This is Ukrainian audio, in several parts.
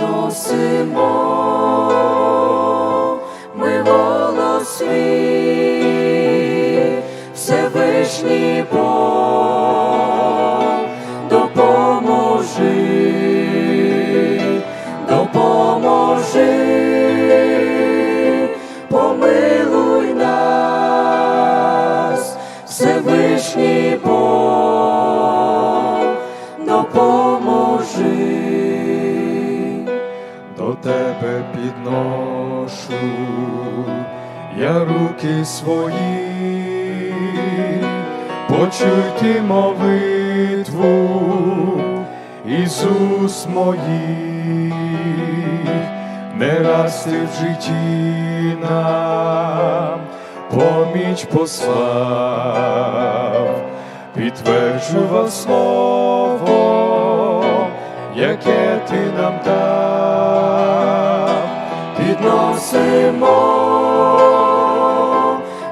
підносимо, ми голос свій, Всевишній Бог, підношу я руки свої, почуй ти молитву із уст моїх, не раз ти в житті нам. Поміч послав, підтверджував слово, яке ти нам дав, підносимо,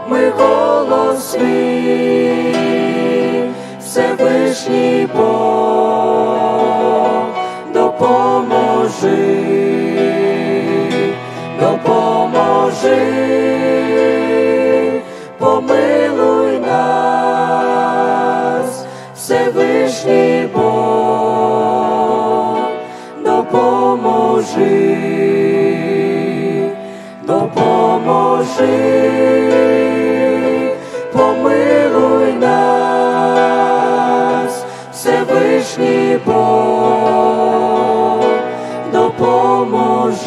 ми голос свій, Всевишній Бог, допоможи, допоможи, помилуй нас, Всевишній Бог, допоможи, допоможи, помилуй нас, Всевишній Бог, допоможи.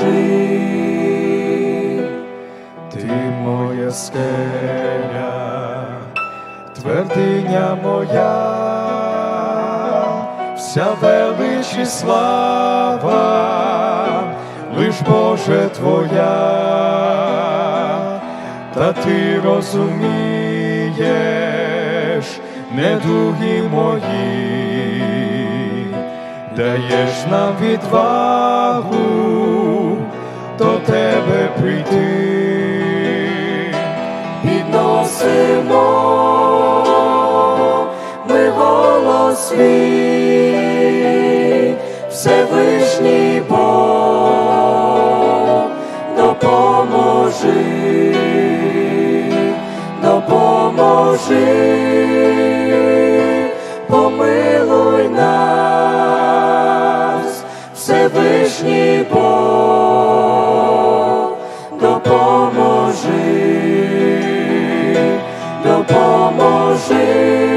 ти моя скеля, твердиня моя, вся велич і слава, лиш Боже Твоя, та ти розумієш недуги мої, даєш нам відвагу до тебе прийти. підносимо, ми голос свій, Всевишній Бог, допоможи, допоможи, помилуй нас, Всевишній Бог, допоможи, допоможи,